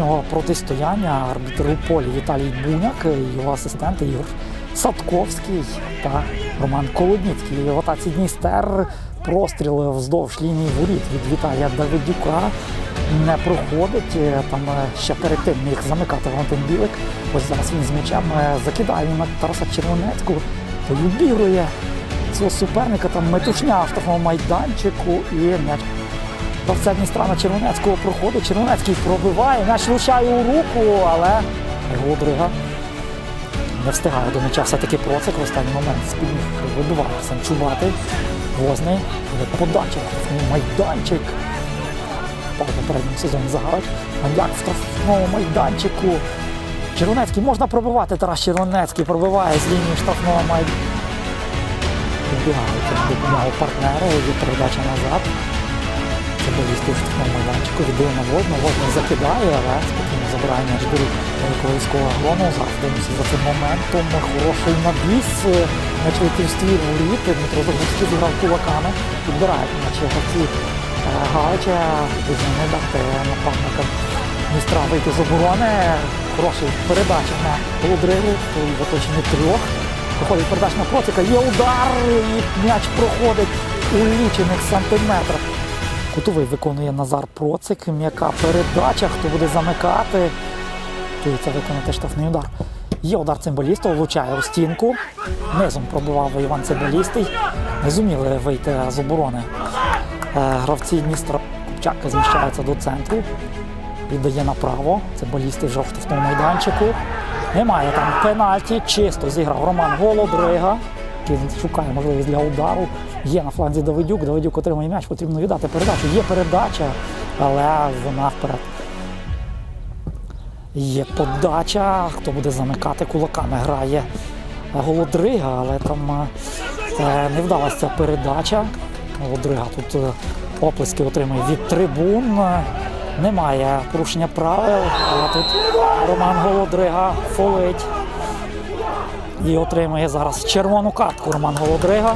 сьогоднішнього протистояння арбітр у полі Віталій Буняк, його асистенти Ігор Садковський та Роман Колодніцький. В атаці Дністер простріли вздовж лінії воріт від Віталія Давидюка не проходить. Там е, ще перед тим міг замикати Валентин Білик. Ось зараз він з м'ячем е, закидає на Тараса Червонецького, той обігрує свого суперника, там метушня в штрафному майданчику і м'яч Гравця Дністра на Червонецького проходить. Червонецький пробиває, м'яч влучає у руку, але Гудрига не встигає до м'яча все-таки процик. В останній момент спільних вибиває Арсен Чубатий. Возний. Але подача. Майданчик. Пав попередньому сезоні Загарач. Мандяк в штрафному майданчику. Червонецький можна пробивати. Тарас Червонецький пробиває з лінії штрафного майданчика. Відбігають допомогу партнеру, є передача назад. В штрафному майданчику віддає на водну, водний закидає, але спокійно забирає м'яч до рук великого агрону. Зараз дивимося за цим моментом. Хороший навіс. М'яч летів в ствір воріт. Дмитро Загорський зіграв кулаками. Підбирають м'яч гравці е, Галича. Не дати нападникам Дністра вийти з оборони. Хороша передача на Володригу. В оточенні трьох. Проходить передача на Процика. Є удар і м'яч проходить у лічених сантиметрах. Кутовий виконує Назар Процик. М'яка передача. Хто буде замикати? Готується виконати штрафний удар. Є удар цимбаліста, влучає у стінку. Низом пробував Іван Цимбалістий. Не зуміли вийти з оборони. Е, Гравці Дністра Купчак зміщається до центру. Віддає направо. Цимбалісти вже в штрафному майданчику. Немає там пенальті. Чисто зіграв Роман Голодрига. Який Шукає можливість для удару. Є на фланзі Давидюк. Давидюк отримує м'яч, потрібно віддати передачу. Є передача, але вона вперед. Є подача. Хто буде замикати кулаками? Грає Голодрига, але там е, не вдалася ця передача. Голодрига тут е, оплески отримує від трибун. Немає порушення правил, але тут Роман Голодрига фолить і отримує зараз червону картку Роман Голодрига.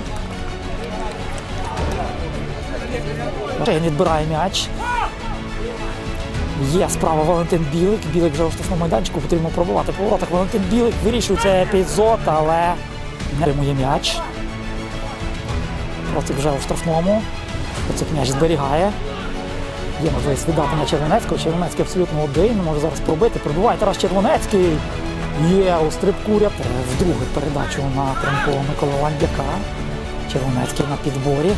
Він відбирає м'яч. Є справа Валентин Білик. Білик вже у штрафному майданчику потрібно пробувати по воротах. Валентин Білик вирішує цей епізод, але не отримує м'яч. Процик вже у штрафному. Процик м'яч зберігає. Є можливість віддати на Червонецького. Червонецький абсолютно один. Може зараз пробити. Пробиває Тарас Червонецький. Є у стрибку рятує вдруге передачу на Транкова Микола Ландяка. Червонецький на підборі.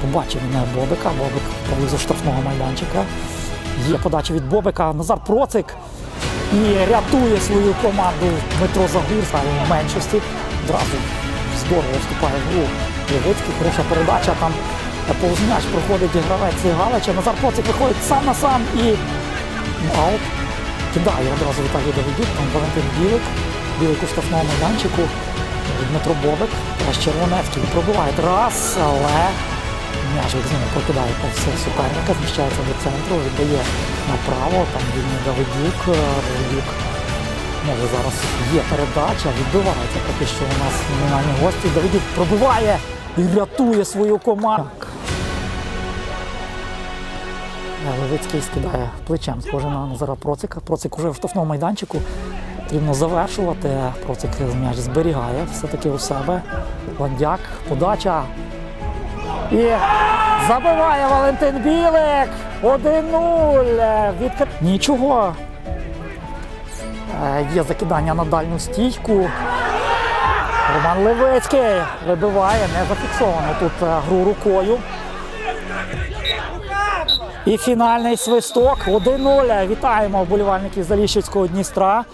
Побачив він Бобика. Бобик поблизу штрафного майданчика. Є подача від Бобика. Назар Процик. І рятує свою команду Дмитро Загурська у меншості. Одразу здорово вступає в гру. Левицький, хороша передача. Там повз м'яч проходить гравець Галича. Назар Процик виходить сам на сам і аут. Кидає одразу Віталій Давидюк, там Валентин Білик. Білик у штрафному майданчику. Дмитро Бобик. Червонецький пробиває раз, але м'яч знову прокидає повз суперника, зміщається до центру, віддає направо, там він Давидюк. Давидюк може зараз є передача, відбивається поки що у нас номінальні гості. Давидюк пробиває і рятує свою команду. Левицький скидає плечем, схоже на Назара Процика. Процик уже штрафному майданчику. Потрібно завершувати. Процик м'яч зберігає все-таки у себе. Ландяк, подача. І забиває Валентин Білик. 1-0. Відкр... Нічого. Е, Є закидання на дальню стійку. Роман Левицький вибиває, не зафіксовано тут е, гру рукою. І фінальний свисток 1-0. Вітаємо вболівальників Заліщицького Дністра.